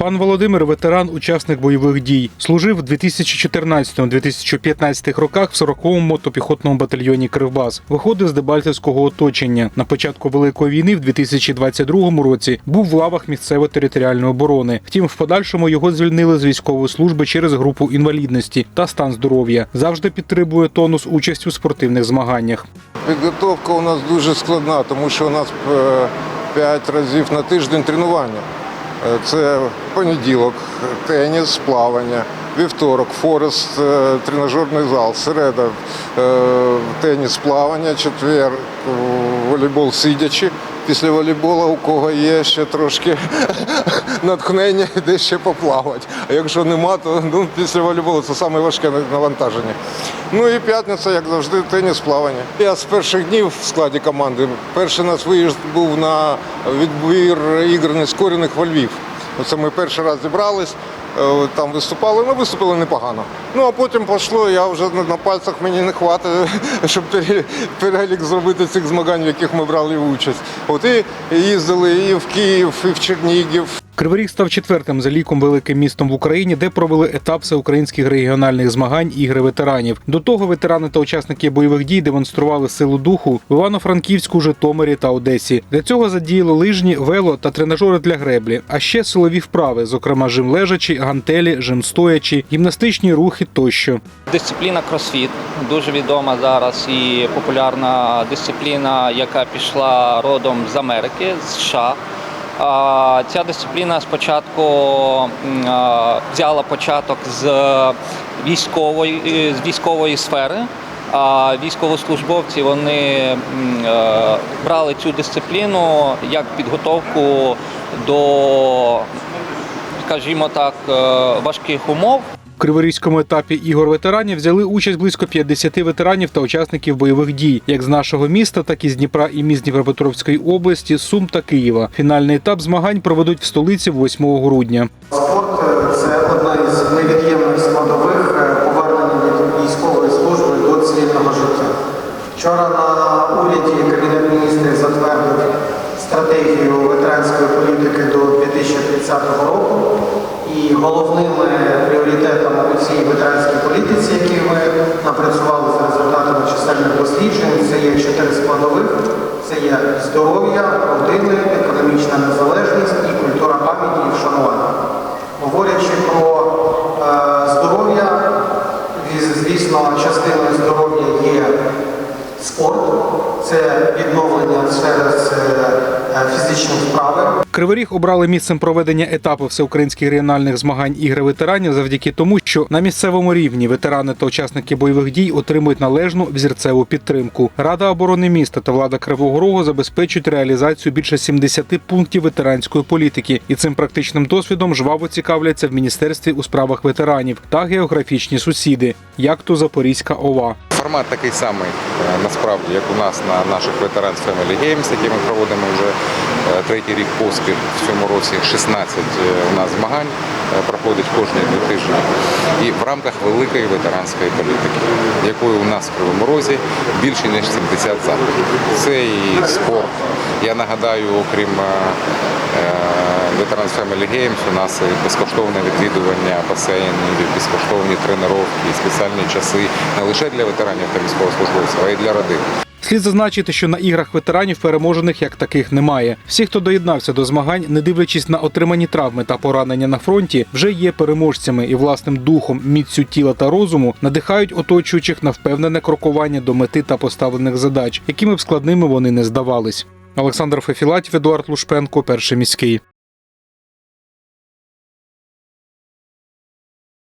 Володимир ветеран, учасник бойових дій. Служив в 2014-2015 роках в 40-му мотопіхотному батальйоні Кривбас. Виходив з Дебальцевського оточення. На початку Великої війни в 2022 році був в лавах місцевої територіальної оборони. Втім, в подальшому його звільнили з військової служби через групу інвалідності та стан здоров'я. Завжди підтримує тонус участь у спортивних змаганнях. Підготовка у нас дуже складна, тому що у нас е, п'ять разів на тиждень тренування. Е, Це понеділок, теніс, плавання, вівторок, форест, е, тренажерний зал, середа, е, теніс, плавання, четвер, волейбол сидячи. Після волейболу у кого є ще трошки натхнення, йде ще поплавати. А якщо нема, то ну, після волейболу це саме важке навантаження. Ну і п'ятниця, як завжди, теніс, плавання. Я з перших днів в складі команди. Перший наш виїзд був на відбір ігор нескорених во Львів. Оце ми перший раз зібрались, там виступали, ну виступили непогано. Ну а потім пішло, я вже на, пальцях мені не хватить, щоб перелік зробити цих змагань, в яких ми брали участь. От і їздили і в Київ, і в Чернігів, Кривий Ріг став четвертим за ліком великим містом в Україні, де провели етап всеукраїнських регіональних змагань ігри ветеранів. До того ветерани та учасники бойових дій демонстрували силу духу в Івано-Франківську, Житомирі та Одесі. Для цього задіяли лижні, вело та тренажери для греблі, а ще силові вправи, зокрема жим лежачі, гантелі, жим стоячі, гімнастичні рухи тощо. Дисципліна кросфіт дуже відома зараз і популярна дисципліна, яка пішла родом з Америки, з США. Ця дисципліна спочатку взяла початок з військової, е, з військової сфери. А військовослужбовці вони е, брали цю дисципліну як підготовку до, скажімо так, е, важких умов. Криворізькому етапі ігор ветеранів взяли участь близько 50 ветеранів та учасників бойових дій, як з нашого міста, так і з Дніпра і міст Дніпропетровської області, Сум та Києва. Фінальний етап змагань проведуть в столиці 8 грудня. Спорт це одна із невід'ємних складових е, повернення від військової служби до цивільного життя. Вчора на уряді Кабінет міністрів затвердив стратегію ветеранської політики до 2030 року. І головними пріоритетами у цій ветеранській політиці, які ми напрацювали за результатами чисельних досліджень, це є чотири складових: це є здоров'я, родини, економічна незалежність і культура пам'яті і вшанування. Говорячи про е, здоров'я, звісно, частиною здоров'я є спорт, це відновлення через е, фізичні вправи. Кривий Ріг обрали місцем проведення етапу всеукраїнських регіональних змагань ігри ветеранів завдяки тому, що на місцевому рівні ветерани та учасники бойових дій отримують належну взірцеву підтримку. Рада оборони міста та влада Кривого Рогу забезпечують реалізацію більше 70 пунктів ветеранської політики, і цим практичним досвідом жваво цікавляться в міністерстві у справах ветеранів та географічні сусіди, як то Запорізька ОВА. Формат такий самий е, насправді, як у нас на наших ветеранс Family Games, які ми проводимо вже е, третій рік поспіль. В цьому році 16 е, у нас змагань е, проходить кожні два тижні. І в рамках великої ветеранської політики, якої у нас в Кривому Розі більше ніж 70 заходів. Це і спорт. Я нагадаю, окрім е, Veterans Family Games у нас безкоштовне відвідування басейнів, безкоштовні тренування, спеціальні часи не лише для ветеранів та військовослужбовців, а й для родин. Слід зазначити, що на іграх ветеранів переможених як таких немає. Всі, хто доєднався до змагань, не дивлячись на отримані травми та поранення на фронті, вже є переможцями і власним духом, міцю тіла та розуму надихають оточуючих на впевнене крокування до мети та поставлених задач, якими б складними вони не здавались. Олександр Фефілатів, Едуард Лушпенко, перший міський.